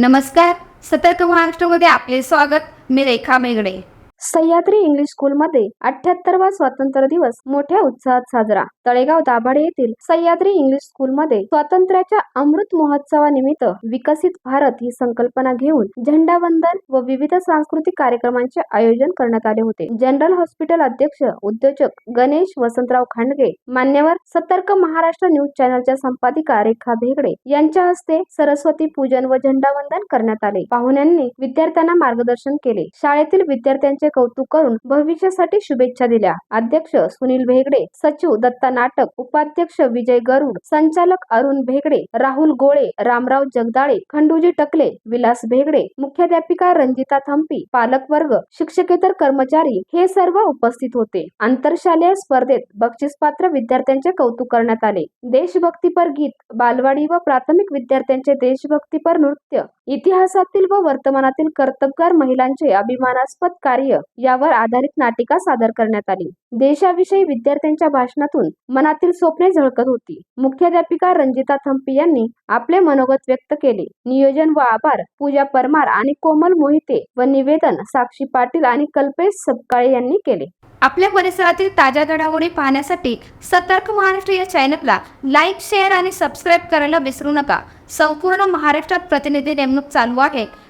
नमस्कार. सतर्क महाराष्ट्रामध्ये आपले स्वागत. मी रेखा मेगडे सह्याद्री इंग्लिश स्कूलमध्ये अठ्याहत्तरवा स्वातंत्र्य दिवस मोठ्या उत्साहात साजरा. तळेगाव दाभाडे येथील सह्याद्री इंग्लिश स्कूलमध्ये स्वातंत्र्याच्या अमृत महोत्सवानिमित्त विकसित भारत ही संकल्पना घेऊन झेंडावंदन व विविध सांस्कृतिक कार्यक्रमांचे आयोजन करण्यात आले होते. जनरल हॉस्पिटल अध्यक्ष उद्योजक गणेश वसंतराव खांडगे मान्यवर सतर्क महाराष्ट्र न्यूज चॅनलच्या संपादिका रेखा भेगडे यांच्या हस्ते सरस्वती पूजन व झेंडावंदन करण्यात आले. पाहुण्यांनी विद्यार्थ्यांना मार्गदर्शन केले. शाळेतील विद्यार्थ्यांचे कौतुक करून भविष्यासाठी शुभेच्छा दिल्या. अध्यक्ष सुनील भेगडे सचिव दत्ता नाटक उपाध्यक्ष विजय गरुड संचालक अरुण भेगडे राहुल गोळे रामराव जगदाळे खंडूजी टकले विलास भेगडे मुख्याध्यापिका रंजिता थंपी पालक वर्ग शिक्षकेतर कर्मचारी हे सर्व उपस्थित होते. आंतरशालेय स्पर्धेत बक्षीसपात्र विद्यार्थ्यांचे कौतुक करण्यात आले. देशभक्तीपर गीत बालवाडी व प्राथमिक विद्यार्थ्यांचे देशभक्तीपर नृत्य इतिहासातील व वर्तमानातील कर्तबगार महिलांचे अभिमानास्पद कार्य यावर आधारित नाटिका सादर करण्यात आली. देशाविषयी विद्यार्थ्यांच्या भाषणातून मनातील स्वप्ने झळकत होती. मुख्याध्यापिका रंजिता थंपी यांनी आपले मनोगत व्यक्त केले. नियोजन व आभार पूजा परमार आणि कोमल मोहिते व निवेदन साक्षी पाटील आणि कल्पेश सपकाळे यांनी केले. आपल्या परिसरातील ताज्या घडामोडी पाहण्यासाठी सतर्क महाराष्ट्र या चॅनलला लाईक शेअर आणि सबस्क्राईब करायला विसरू नका. संपूर्ण महाराष्ट्रात प्रतिनिधी नेमणूक चालू आहे.